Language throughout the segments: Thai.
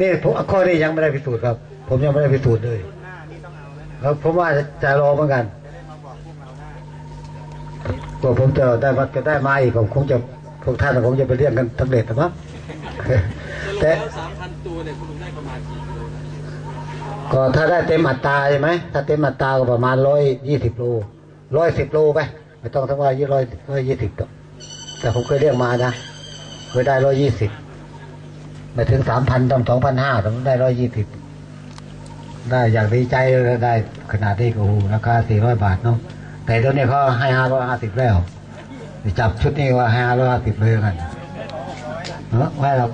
นี่ผมข้อนี้ยังไม่ได้พิสูจน์ครับ ผมยังไม่ได้พิสูจน์เลยครับผมว่าจะจะรอเหมือนกันกว่าผมจะได้มาจะได้มาอีกผมคงจะพวกท่านคงจะไปเรียกกันสำเร็จนะมั้งแต่แล้วสามพันตัวเนี่ยคุณลุงได้ประมาณกี่กิโลก็ถ้าได้เต็มอัตราใช่ไหมถ้าเต็มอัตราก็ประมาณร้อยยี่สิบโลร้อยสิบโลไปไม่ต้องทั้งว่ายี่ร้อยร้อยยี่สิบแต่ผมเคยเรียกมานะเคยได้ร้อยยี่สิบ ไม่ถึงสามพันต้องสองพันห้าต่ผมได้ร้อยยี่สิบได้อย่างดีใจเลยได้ขนาดนี้ก็โอ้โหราคาสี่ร้อยบาทเนาะแต่ตัวนี้เขาให้ห้าร้อยห้าสิบแล้วจับชุดนี้ว่าห้าร้อยห้าสิบเลยกันเออว่าเรา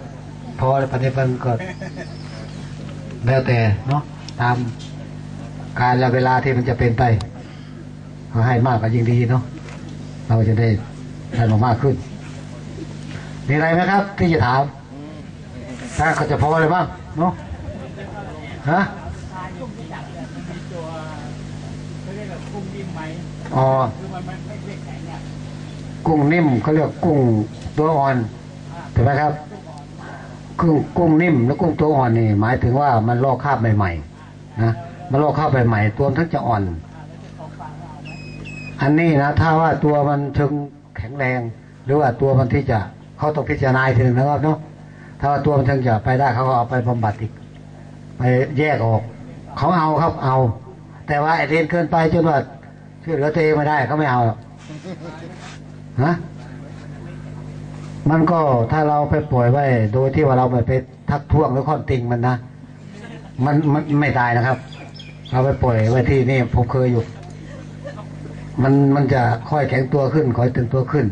พอปฏิบัติก็แล้วแต่เนาะตามการและเวลาที่มันจะเป็นไปเขาให้มากก็ยิ่งดีเนาะเราจะได้ได้มามากขึ้นมีอะไรไหมครับ ที่จะถาม ถ้าเขาจะพอเลยบ้างเนาะฮะอ๋อกุ้งนิ่มเขาเรียกกุ้งตัวอ่อนถูกไหมครับกุ้งกุ้งนิ่มแล้วกุ้งตัวอ่อนนี่ หมายถึงว่ามันลอกคราบใหม่ๆนะมันลอกคราบใหม่ๆตัวมันทั้งจะอ่อน อันนี้นะถ้าว่าตัวมันเชิงแข็งแรง หรือว่าตัวมันที่จะเขาต้องพิจารณาอีกทีหนึงนะครับเนาะ ถ้าตัวมันเชิงจะไปได้เขาก็เอาไปบำบัดอีก ไปแยกออก เขาเอาครับเอา แต่ว่าไอเรียนเกินไปจนว่าช่วยเหลือตัวเองไม่ได้เขาไม่เอาหรอกฮะมันก็ถ้าเราไปปล่อยไว้ โดยที่ว่าเราไม่ไปทักท้วงหรือค่อนติงมันนะมันมันไม่ตายนะครับ เราไปปล่อยไว้ที่นี่ผมเคยอยู่ มันมันจะค่อยแข็งตัวขึ้นค่อยตึงตัวขึ้น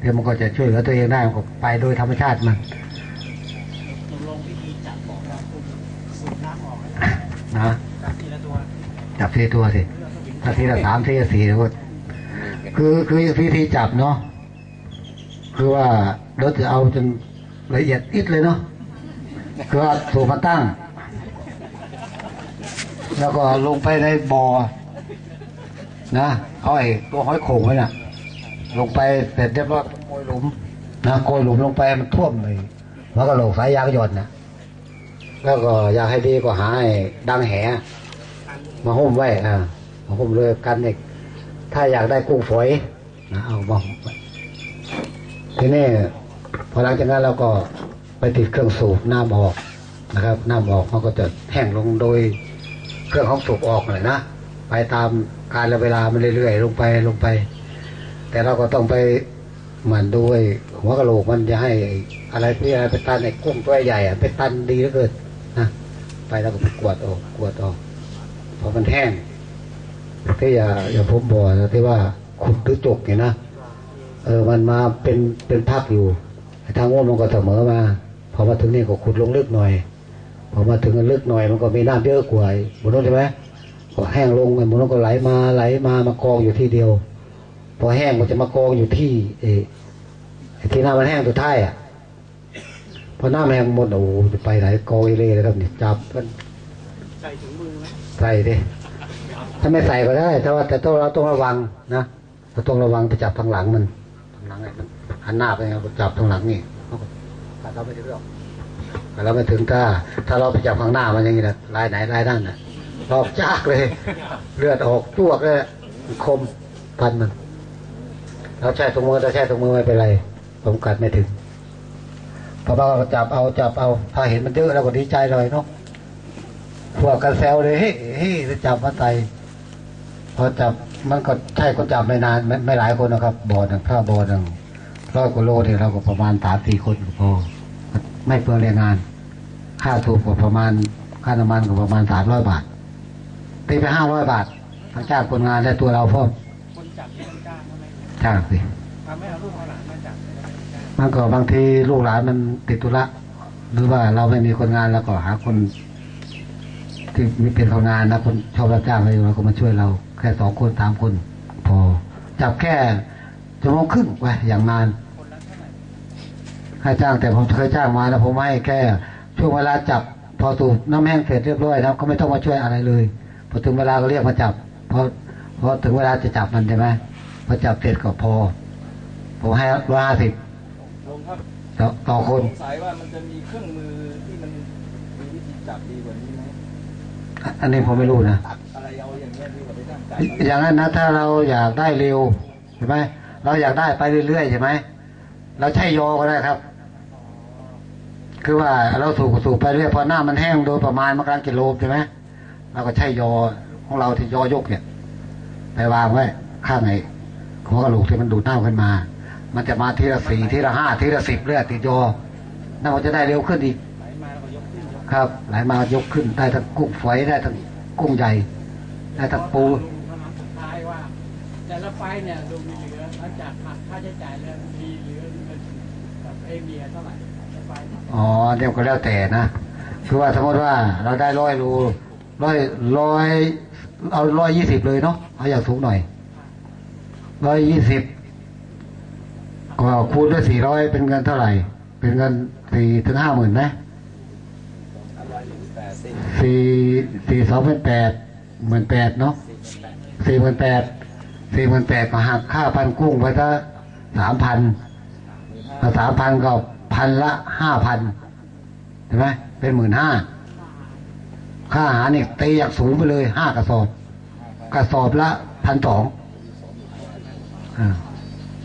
เดี๋ยวมันก็จะช่วยเหลือตัวเองได้ก็ไปโดยธรรมชาติมัน จับทีตัวสิถ้าทีละสามทีละสี่ก็คือคือวิธีจับเนาะคือว่าเราจะเอาจนละเอียดอิดเลยเนาะคือว่าถูกมาตั้ง แล้วก็ลงไปในบ่อนะเอาไอ้ตัวห้อยโขงไว้น่ะ ลงไปเสร็จเรียบร้อยโกยหลุมนะโกยหลุมลงไปมันท่วมเลยแล้วก็โหลกสายยางหย่อนนะแล้วก็อยากให้ดีก็หาไอ้ดังแห มาหุ้มไว้อ่ามาหุ้มเลยกันเอกถ้าอยากได้กุ้งฝอยนะเอามาหุ้มไว้ทีนี้พอหลังจากนั้นเราก็ไปติดเครื่องสูบน้ำออกนะครับน้ำออกมันก็จะแห้งลงโดยเครื่องของสูบออกเลยนะไปตามการแลเวลามันเรื่อยๆลงไปลงไป แต่เราก็ต้องไปหมั่นดูไอ้หัวกะโหลกมันจะให้อะไรพี่อะไรไปตันไอ้กุ้งตัวใหญ่อะไปตันดีเหลือเกินนะไปแล้วก็ไปกวดออกกวดออก พอมันแห้งที่อย่าอย่าผมบอกนะที่ว่าขุดหรือจกเนี่ยนะเออมันมาเป็นเป็นพักอยู่ทางโน้นมันก็เสมอมาพอมาถึงนี่ก็ขุดลงลึกหน่อยพอมาถึงลึกหน่อยมันก็มีน้ำเยอะกว่าไอ้บนโน้นใช่ไหมก็แห้งลงไอ้บนโน้นก็ไหลมาไหลมามากองอยู่ที่เดียว พอแห้งมันจะมากองอยู่ที่เออไอ้ที่น้ำมันแห้งตัวท้ายอะพอน้ำแห้งหมดโอ้จะไปไหนกองเอเล่เลยครับเนี่ยจับมันใส่ถุงมือ ใส่ดิถ้าไม่ใส่ก็ได้แต่ว่าแต่ต้องเราต้องระวังนะเราต้องระวังไปจับทางหลังมันทางหลังไอ้มันหันหน้าไปไงจับทางหลังนี่ถ้าเราไม่ถึงหรอกถ้าเราไม่ถึงถ้า ถ้าเราไปจับข้างหน้ามันอย่างนี้นะลายไหนลายนั่นน่ะรอบจากเลย เลือดออกจ้วกเลยมันคมพันมันเราแช่ถุงมือเราแช่ถุงมือไม่เป็นไรผมกัดไม่ถึงพอเราก็จับเอาจับเอา ถ้าเห็นมันเยอะเราก็ดีใจเลยเนาะพ วกกันแซวเลยเฮ้ยเฮ้ยจะจับมาไตพอจับมันก็ใช่คนจับไม่นานไม่ไม่หลายคนนะครับบ่อหนึ่งถ้าบ่อหนึ่งร้อยกว่าโลเนี่ยเราก็ประมาณสามสี่คนพอไม่เปลืองแรงงาน ค่าถูกกว่าประมาณ ค่าน้ำมันก็ประมาณสามร้อยบาทตีไปห้าร้อยบาททั้งจ้างคนงานและตัวเราพ่อมคนจับที่คนจ้างเขาไหมจ้างสิทำให้เอาลูกเอาหลานมาจับมันก็บางทีลูกหลานมันติดธุระหรือว่าเราไม่มีคนงานแล้วก็หาคน ที่มีเป็นคนงานนะคนชอบรับจ้างอะไรเราก็มาช่วยเรา แค่สองคนสามคน พอ จับแค่ชั่วโมงครึ่งไปอย่างนานค่าไหร่ให้จ้างแต่ผมเคยจ้างมาแล้วผมให้แค่ช่วงเวลาจับ พอสูบน้ำแห้งเสร็จเรียบร้อยแล้วก็ไม่ต้องมาช่วยอะไรเลย พอถึงเวลาก็เรียกมาจับพอพอถึงเวลาจะจับมันใช่ไหมพอจับเสร็จก็พอผมให้ร้อยห้าสิบครับต่อคนสงสัยว่ามันจะมีเครื่องมือที่มันมีที่จับดีกว่านี้ อันนี้ผมไม่รู้นะอย่างนั้นนะถ้าเราอยากได้เร็วใช่ไหมเราอยากได้ไปเรื่อยๆใช่ไหมเราใช้โยก็ได้ครับ คือว่าเราสูบสูบไปเรื่อยพอหน้ามันแห้งโดยประมาณมากลางกิโลใช่ไหมเราก็ใช้ยอของเราที่ยอยกเนี่ย ไปวางไว้ข้างไหนหัวกระโหลกที่มันดูดน้ำขึ้นมา มันจะมาทีละสี่ทีละห้าทีละสิบเรื่อยติดยอน่ามันจะได้เร็วขึ้นอีก ครับ ไหลมายกขึ้นได้ทั้งกุ้งฝอยได้ทั้งกุ้งใหญ่ได้ทั้งปูลุงคำถามสุดท้ายว่า แต่ละไฟล์เนี่ยลุงมีเหลือหลังจากหักค่าใช้จ่ายแล้วมีเหลือเงินกับเอเมียเท่าไหร่แต่ไฟล์เนี่ยอ๋อเดี๋ยวก็แล้วแต่นะคือว่าสมมติว่าเราได้ร้อยรูร้อยร้อยเอาร้อยยี่สิบเลยเนาะเอาอย่างสูงหน่อยร้อยยี่สิบก็คูณด้วยสี่ร้อยเป็นเงินเท่าไหร่ เป็นเงินสี่ถึงห้าหมื่นนะ ร้อยหนึ่งแปด สี่สี่สองเป็นแปดหมื่นแปดเนาะสี่เป็นแปดสี่หมื่นแปดสี่หมื่นแปดก็หักค่าพันกุ้งไปซะสามพันมาสามพันก็พันละห้าพันเห็นไหมเป็นหมื่นห้าค่าอาหารเนี่ยตีอยากสูงไปเลยห้ากระสอบ กระสอบละพันสอง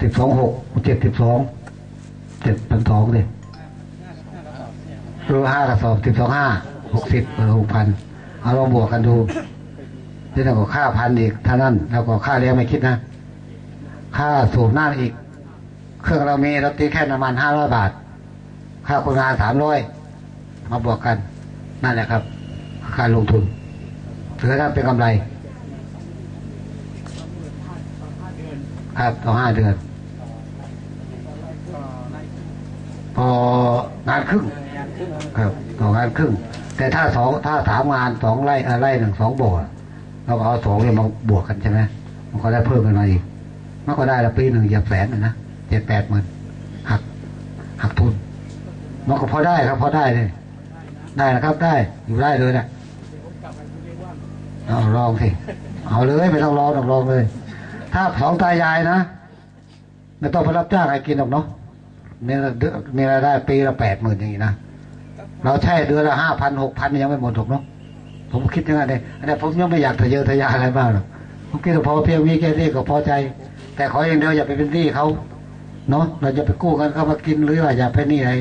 สิบสองหกเจ็ดสิบสองเจ็ดพันสองเลยระสอบเนี่ยรู้ห้ากระสอบสิบสองห้า หกสิบเออหกพันเอาลองบวกกันดูนี่แล้วก็ค่าพันอีกเท่านั้นแล้วก็ค่าเลี้ยงไม่คิดนะ ค่าสูบน้ำอีก เครื่องเรามีเราตีแค่น้ำมันห้าร้อยบาท ค่าคนงานสามร้อยมาบวกกัน นั่นแหละครับการลงทุนถือว่าเป็นกำไร ครับต่อห้าเดือน พอนครึ่งงานครึ่ง ครับต่องานครึ่ง แต่ถ้าสองถ้าสามงานสองไร่ไร่หนึ่งสองบ่อเราก็เอาสองเนี่ยมาบวกกันใช่ไหมมันก็ได้เพิ่มกันมาอีกมันก็ได้ละปีหนึ่งเหยียบแสนนะเจ็ดแปดหมื่นหักหักทุนมันก็พอได้ครับพอได้เลย ได้นะครับได้อยู่ได้เลยนะเดี๋ยวผมกลับไปคุณเรียกว่าเอาลองสิเอาเลยไม่ต้องรอต้องลองเลย ถ้าสองตายายนะไม่ต้องไปรับจ้างใครกินหรอกเนาะมีรายเดือนมีรายได้ปีละแปดหมื่นอย่างนี้นะ เราใช้เดือนละห้าพันหกพันยังไม่หมดถูกเนาะผมคิดอย่างนั้นเลยอันนี้ผมยังไม่อยากทะเยอทะยานอะไรมากหรอกผมคิดว่าพอเพียงมีแค่นี้ก็พอใจ แต่ขออย่างเดียวอย่าไปเป็นหนี้เขาเนาะเราจะไปกู้กันเขามากินหรือว่าอย่าไปหนี้อะไร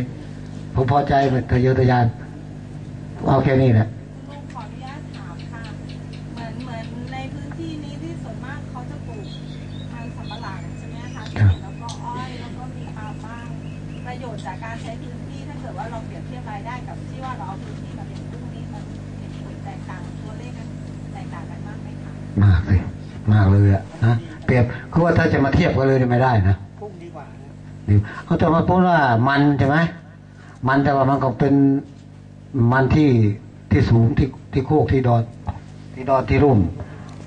ผมพอใจหม่ทะเยอทะยานเอาแค่นี้แหละ มาเทียไม่ได้นะพุ่งดีกว่าเขาจะมาพูดว่ามันใช่ไหมมันแต่ว่ามันก็เป็นมันที่ที่สูงที่ที่โคกที่ดอน ที่ดอนที่รุ่ม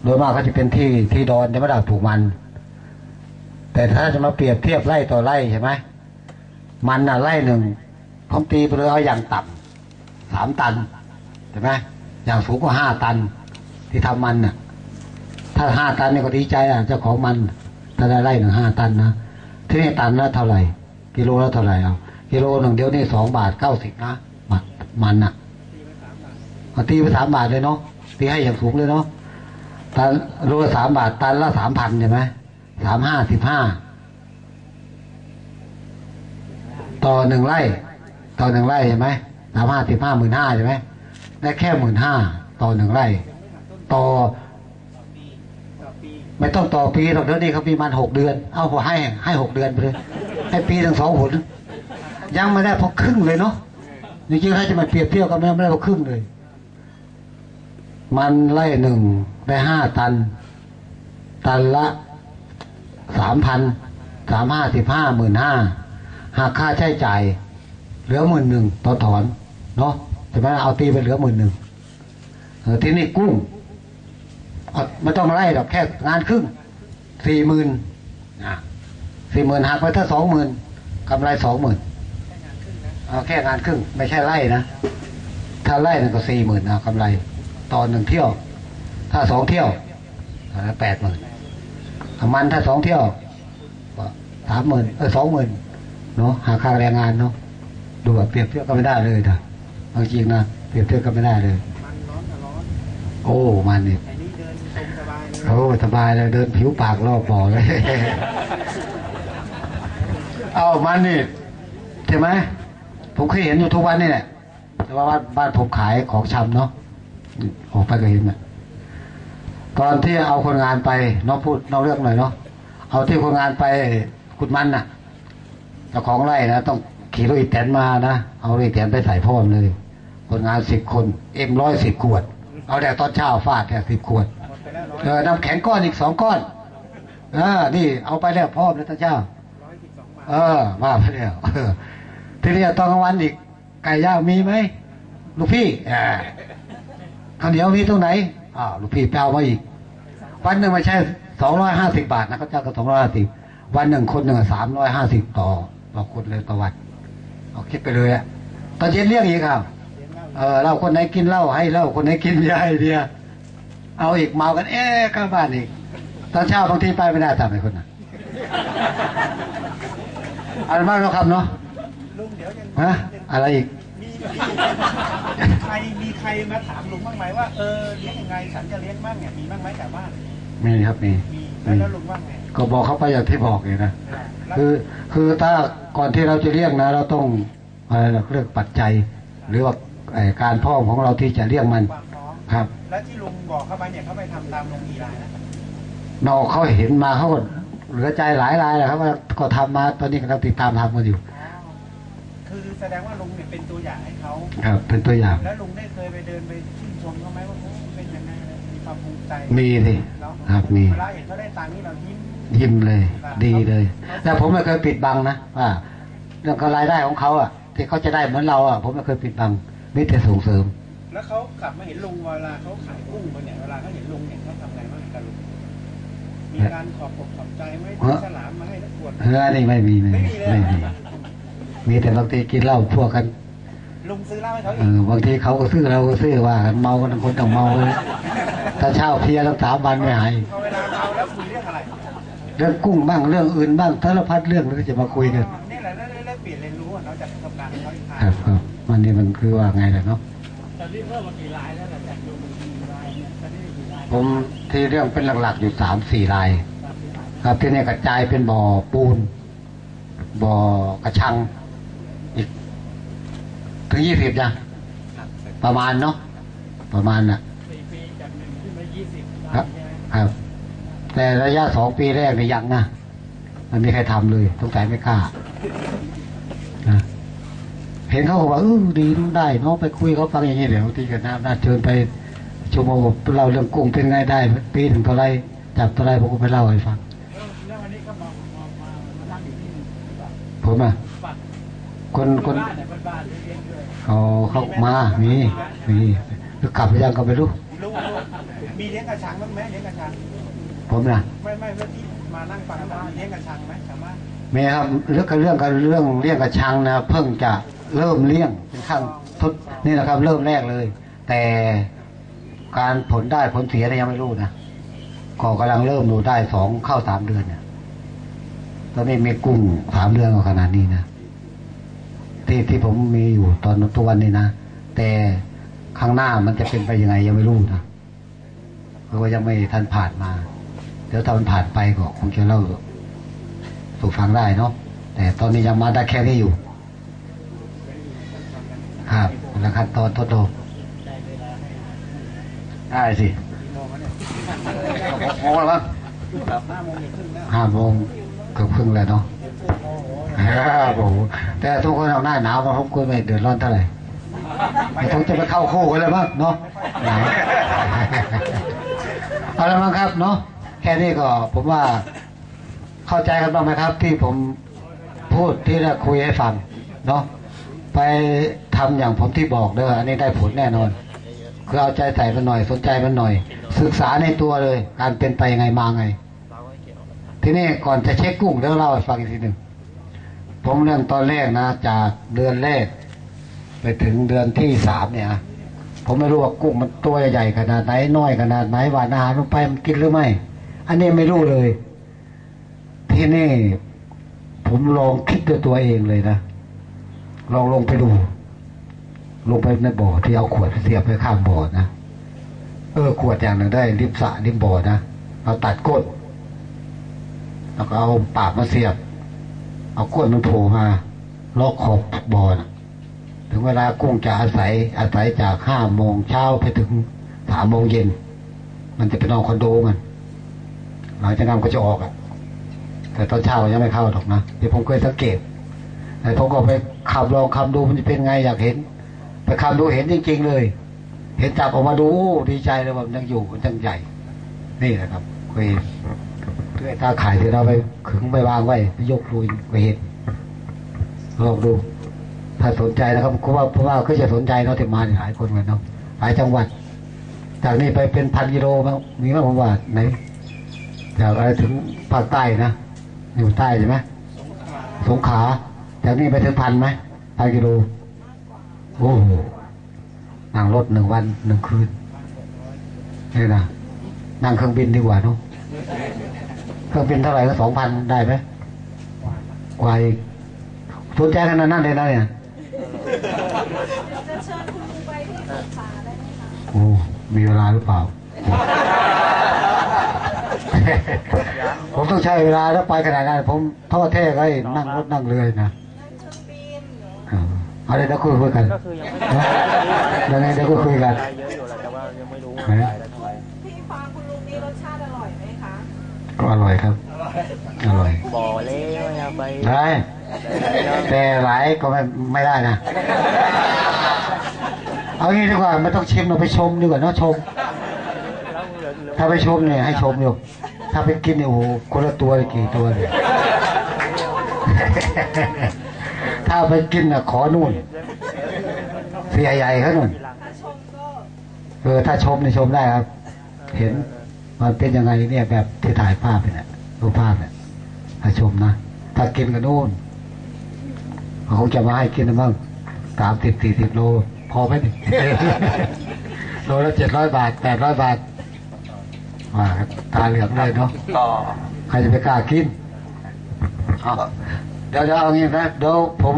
โดยมากก็จะเป็นที่ที่ดอนจะไม่ได้ปลูกมัน แต่ถ้าจะมาเปรียบเทียบไร่ต่อไร่ใช่ไหมมันน่ะไร่หนึ่งผมตีไปเลยเอาอย่างต่ำสามตันใช่ไหมอย่างสูงก็ห้าตัน ที่ทำมันน่ะ ถ้าห้าตันเนี่ยก็ดีใจอะเจ้าของมัน ถ้าได้ไร่หนึ่งห้าตันนะที่นี่ตันละเท่าไหร่ กิโลละเท่าไหร่เอากิโลหนึ่งเดียวนี่สองบาทเก้าสิบนะมันมันอะตีไปสามบาทเลยเนาะตีให้อย่างสูงเลยเนาะตันโลสามบาทตันละสามพันใช่ไหมสามห้าสิบห้าต่อหนึ่งไร่ ต่อหนึ่งไร่ใช่ไหมสามห้าสิบห้าหมื่นห้าใช่ไหมได้แค่หมื่นห้าต่อหนึ่งไร่ ต่อ ไม่ต้องต่อปีหรอกเดี๋ยวนี้เขามีมันหกเดือน เอาหัวให้ให้หกเดือนไปเลยให้ปีถึงสองผลยังไม่ได้พอครึ่งเลยเนาะจริงๆให้จะมาเปรียบเทียบกันไม่ได้พอครึ่งเลย มันไล่หนึ่งได้ห้าตัน ตันละสามพันสามห้าสิบห้าหมื่นห้าหากค่าใช้จ่ายเหลือหมื่นหนึ่งต่อถอน เนาะใช่ไหมเอาตีไปเหลือหมื่นหนึ่งเที่นี่กุ้ง ไม่ต้องมาไล่หรอกแค่งานครึ่งสี่หมื่นสี่หมื่นหักไปถ้าสองหมื่นกำไรสองหมื่นเอาแค่งานครึ่ง ไม่ใช่ไล่นะ ถ้าไล่นั่นก็สี่หมื่นเอากำไร ตอนหนึ่งเที่ยว ถ้าสองเที่ยวแปดหมื่นมันถ้าสองเที่ยวสามหมื่นเออสองหมื่นเนาะหาค่าแรงงานเนาะดูแบบเปรียบเทียบก็ไม่ได้เลยนะเอาจริงนะเปรียบเทียบกันไม่ได้เลย มันร้อนกับร้อน โอ้มันนี่ไอ้นี่เดินชมสบายเลยโอ้สบายเลยเดินผิวปากรอบบ่อเลย เอามันนี่ใช่ไหมผมเคยเห็นอยู่ทุกวันนี่แหละแต่ว่าบ้านบ้านผมขายของชำเนาะออกไปก็เห็นน่ะตอนที่เอาคนงานไปเน้องพูดนอกเรื่องหน่อยเนาะเอาที่คนงานไปขุดมันน่ะเจ้าของไร่นะต้องขี่รถอีแตนมานะเอารถอีแตนไปใส่พ่อมเลย คนงานสิบคน เอ็มร้อยสิบขวด เอาแต่ตอนเช้าฟาดแค่สิบขวดหมดไปแล้วร้อยเออน้ำแข็งก้อนอีกสองก้อนอ่านี่เอาไปแล้วพ่อแล้วท่านเจ้าร้อยสิบสองบาทเออว่าไปแล้วเออทีนี้ตอนกลางวันอีกไก่ย่างมีไหมลูกพี่อ่าข้าวเหนียวมีตรงไหนอ้าวลูกพี่ไปเอามาอีก วันหนึ่งไม่ใช่สองร้อยห้าสิบบาทนะเขาเจ้าก็สองร้อยห้าสิบวันหนึ่งคนหนึ่งสามร้อยห้าสิบต่อต่อคนเลยต่อวันเอาคิดไปเลยอะตอนเย็นเรียกอีกครับ เลี้ยงเหล้าเออเหล้าคนไหนกินเหล้าให้เหล้าคนไหนกินเบียร์ให้เบียร์เอาอีกเมากัน เอ๊ะเข้าบ้านอีก ตอนเช้าบางทีไปไม่ได้ทำไอ้คนน่ะเอะไรมากแล้วครับเนาะลุงเดี๋ยวยังฮะอะไรอีกมีใครมีใครมาถามลุงบ้างไหมว่าเออเลี้ยงยังไงฉันจะเลี้ยงบ้างเนี่ยมีบ้างไหมแต่บ้านมีครับมีมีแล้วแล้วลุงว่าไงก็บอกเขาไปอย่างที่บอกเลยนะแล้วคือคือถ้าก่อนที่เราจะเลี้ยงนะ เราต้องอะไรนะเรื่องปัจจัย หรือว่าไอ้ การพ่อของเราที่จะเลี้ยงมันความพร้อมครับ แล้วที่ลุงบอกเข้าไปเนี่ยเขาไปทำตามลงกี่รายนะนอกเขาเห็นมาเขาก็เหลือใจหลายรายแหละครับว่าก็ทำมาตอนนี้กำลังติดตามทำกันอยู่อ๋อคือแสดงว่าลุงเนี่ยเป็นตัวอย่างให้เขาครับ เป็นตัวอย่าง แล้วลุงได้เคยไปเดินไปชื่นชมเขาไหมว่าโอ้เป็นยังไงเลยมีความภูมิใจมีสิเนาะครับมีเวลาเห็นเขาได้ตังค์นี่เรายิ้มยิ้มเลย ดีเลยแต่ผมไม่เคยปิดบังนะว่าเรื่องรายได้ของเขาอะที่เขาจะได้เหมือนเราอะผมไม่เคยปิดบัง มีแต่ส่งเสริม แล้วเขากลับมาเห็นลุงเวลาเขาขายกุ้งมาเนี่ยเวลาเขาเห็นลุงเนี่ยเขาทำไงบ้างกับลุงมีการขอบอกขอบใจไหมซื้อฉลามมาให้นักขวดเฮ้ยนี่ไม่มีไม่มีไม่มีมีแต่บางทีกินเหล้าพวกกันลุงซื้อเหล้าให้เขาเออีกอบางทีเขาก็ซื้อเราก็ซื้อว่ากันเมากันทั้งคนต้องเมาเลยถ้าเช่าเพลียตั้งสามวันไม่หายพอเวลาเมาแล้วคุยเรื่องอะไรเรื่องกุ้งบ้างเรื่องอื่นบ้างสารพัดเรื่องที่จะมาคุยกันนี่แห ละได้ได้เปลี่ยนเรียนรู้อะเนาะจากประสบการณ์ของเขาอีกทางครับครับมันนี่มันคือว่าไงล่ะเนาะตอนนี้เพิ่มมากี่รายแล้วหลังจากลุงมีรายเนี่ยตอนนี้กี่รายผมที่เรื่องเป็นหลักๆอยู่สามสี่ราย ครับที่นี่กระจายเป็นบ่อปูน บ่อกระชัง อีกถึงยี่สิบยังประมาณเนาะประมาณน่ะสี่ปีจากหนึ่งขึ้นมายี่สิบครับครับ แต่ระยะสองปีแรกเนี่ยยังนะมันไม่มีใครทำเลยต้องใจไม่กล้านะ เห็นเขาบอกว่าเออดีนู้นได้เน้องไปคุยเขาฟังอย่างนี้เดี๋ยวที่กันน่าน่าเชิญไปชั่วโมงเล่าเรื่องกุ้งเป็นไงได้ ปีถึงเท่าไรจับเท่าไรผมก็ไปเล่าให้ฟังแล้ววันนี้ก็มามามามานั่งอยู่ที่นี่หรือเปล่าผมอะบ้านคนคนบ้านเนี่ยบ้านบ้านเลี้ยงด้วยเขาเขามามีมีคือกลับไปยังก็ไม่รู้ลุงลุงมีเลี้ยงกระชังบ้างไหมเลี้ยงกระชังผมนะไม่ไม่เมื่อที่มานั่งฟังบ้านเลี้ยงกระชังไหมสามารถมีครับเรื่องกับเรื่องกับเรื่องเลี้ยงกระชังนะเพิ่งจะ เริ่มเลี้ยงเป็นขั้นทดนี่นะครับ เริ่มแรกเลย แต่การผลได้ผลเสียเนี่ยยังไม่รู้นะก็กำลังเริ่มดูได้สองเข้าสามเดือนเนี่ยตอนนี้มีกุ้งสามเดือนก็ขนาดนี้นะที่ที่ผมมีอยู่ตอนทุกวันนี้นะแต่ข้างหน้ามันจะเป็นไปยังไงยังไม่รู้นะเพราะว่ายังไม่ทันผ่านมาเดี๋ยวถ้ามันผ่านไปก็คงจะเล่าสู่ฟังได้เนาะแต่ตอนนี้ยังมาได้แค่นี้อยู่ นะครับตอนทดลองได้สิโมงแล้วเนี่ยหกโมงแล้วมั้งห้าโมงครึ่งแล้วห้าโมงเกือบครึ่งแล้วเนาะโอ้โหแต่ทุกคนเอาหน้าหนาวมาผมก็ไม่เดือดร้อนเท่าไหร่ไม่ต้องจะไปเข้าคู่กันเลยมั้งเนาะหนาวเอาละมั้งครับเนาะแค่นี้ก็ผมว่าเข้าใจกันบ้างไหมครับ ที่ผมพูดที่เราคุยให้ฟังเนาะไป ทำอย่างผมที่บอกเด้ออันนี้ได้ผลแน่นอน คือเอาใจใส่มันหน่อยสนใจมันหน่อย ศึกษาในตัวเลย การเป็นไปยังไงมาไง ทีนี้ก่อนจะเช็คกุ้งเดี๋ยวเล่าให้ฟังอีกทีหนึ่งผมเรื่องตอนแรกนะ จากเดือนแรก ไปถึงเดือนที่สามเนี่ยผมไม่รู้ว่ากุ้งมันตัวใหญ่ขนาดไหนน้อยขนาดไหนหวานอาหารลงไปมันกินหรือไม่ อันนี้ไม่รู้เลย ที่นี่ ผมลองคิดด้วยตัวเองเลยนะลองลงไปดู ลงไปในบ่อที่เอาขวดเสียบไปข้างบ่อนะเออขวดอย่างหนึ่งได้ริมสะริมบ่อนะเราตัดก้นแล้วก็เอาปากมาเสียบ เอาก้นมันโผล่มาล็อกขอบบ่อนะถึงเวลากุ้งจะอาศัยอาศัยจากห้าโมงเช้าไปถึงสามโมงเย็น มันจะไปนอนคอนโดมันหลังจากนั้นก็จะออกอะแต่ตอนเช้ายังไม่เข้าหรอกนะเดี๋ยวผมเคยสังเกตแต่ผมก็ไปขับลองขับดูมันจะเป็นไงอยากเห็น ไปขับดูเห็นจริง ๆ เลย เห็นจับออกมาดูดีใจเลยว่ามันยังอยู่มันยังใหญ่ นี่แหละครับเคยด้วยตาข่ายที่เราไปขึงไปวางไว้ไปยกดูไปเห็นลองดู ถ้าสนใจนะครับเพราะว่าเพราะว่าก็จะสนใจเนาะที่มาหลายคนเหมือนเนาะหลายจังหวัด จากนี้ไปเป็นพันกิโลมั้งมีไหมผมว่าไหนจากอะไรถึงภาคใต้นะอยู่ใต้ใช่ไหมสงขลาจากนี้ไปถึงพันไหมพันกิโล โอ้โหนั่งรถหนึ่งวันหนึ่งคืนนี่นะนั่งเครื่องบินดีกว่าเนาะเครื่องบินเท่าไหร่ก็สองพันได้ไหมกว่าอีกสนใจขนาดนั้นเลยนะเนี่ยจะเชิญคุณลุงไปที่สงขลาได้ไหมคะโอ้มีเวลาหรือเปล่า ผมต้องใช้เวลาแล้วไปขนาดนั้นผมท่อแท้ก็ให้นั่งรถนั่งเรือนะ เอาเดี๋ยวเราคุยคุยกันก็คือยังไม่นะยังไงเดี๋ยวก็คุยกันรายเยอะอยู่แหละแต่ว่ายังไม่รู้ว่ารายได้เท่าไหร่ที่ฟาร์มคุณลุงนี่รสชาติอร่อยไหมคะก็อร่อยครับ อร่อยบ่อเล่อย่าไปได้แต่หลายก็ไม่ไม่ได้นะเอางี้ดีกว่าไม่ต้องชิมเราไปชมดีกว่าเนอะชมแล้วเหลือเหลือถ้าไปชมเนี่ยให้ชมอยู่ถ้าไปกินเนี่ยโอ้โหคนละตัวเลยกี่ตัวเลย ถ้าไปกินน่ะขอนู่นเสียใหญ่เขานู่นถ้าชมก็เออถ้าชมเนี่ยชมได้ครับ เห็นมันเป็นยังไงเนี่ยแบบที่ถ่ายภาพเนี่ยรูปภาพเนี่ยถ้าชมนะถ้ากินกันนู่นเขาคงจะมาให้กินนะมั้งสามสิบสี่สิบโล พอไหมเนี่ยโลละเจ็ดร้อยบาทแปดร้อยบาทว่าครับตาเหลืองเลยเนาะก็ใครจะไปกล้ากิน เอาเดี๋ยวเดี๋ยวเอางี้นะเดี๋ยวผม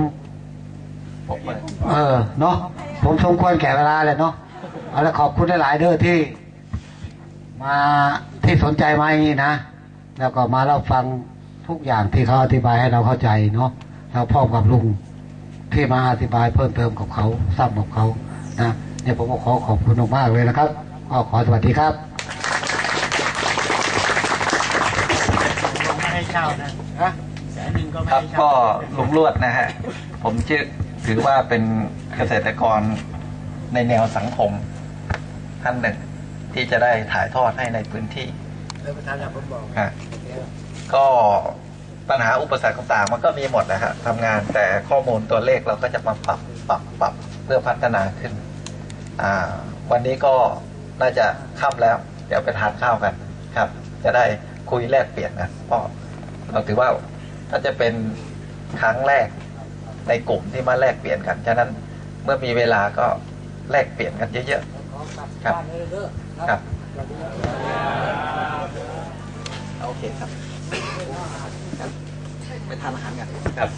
ผมเปิดเออเนาะผมสมควรแก่เวลาเลยเนาะเอาละขอบคุณหลาย ๆ เด้อที่ มาที่สนใจมาอย่างนี้นะ แล้วก็มาเล่าฟังทุกอย่างที่เขาอธิบายให้เราเข้าใจเนาะแล้วพ่อมกับลุงที่มาอธิบายเพิ่มเติมกับเขาซ้ำกับเขานะเนี่ยผมก็ขอขอบคุณมากๆเลยนะครับก็ขอสวัสดีครับไม่ให้เช่านะแสน หนึ่งก็ไม่ครับให้ก็เช่าลุงลวดนะฮะ ผมชื่อถือว่าเป็นเกษตรกรในแนวสังคม ท่านหนึ่งที่จะได้ถ่ายทอดให้ในพื้นที่เลยประธานอยากผมบอกฮะก็ปัญหาอุปสรรคต่างๆมันก็มีหมดนะฮะทำงานแต่ข้อมูลตัวเลขเราก็จะมาปรับปรับปรับเพื่อพัฒนาขึ้น อ่า วันนี้ก็น่าจะค่ำแล้ว เดี๋ยวไปทานข้าวกันครับ จะได้คุยแลกเปลี่ยนกันเพราะเราถือว่า ก็จะเป็นครั้งแรกในกลุ่มที่มาแลกเปลี่ยนกัน ฉะนั้นเมื่อมีเวลาก็แลกเปลี่ยนกันเยอะๆ ครับ ครับ โอเคครับ ไปทานอาหารกัน ครับ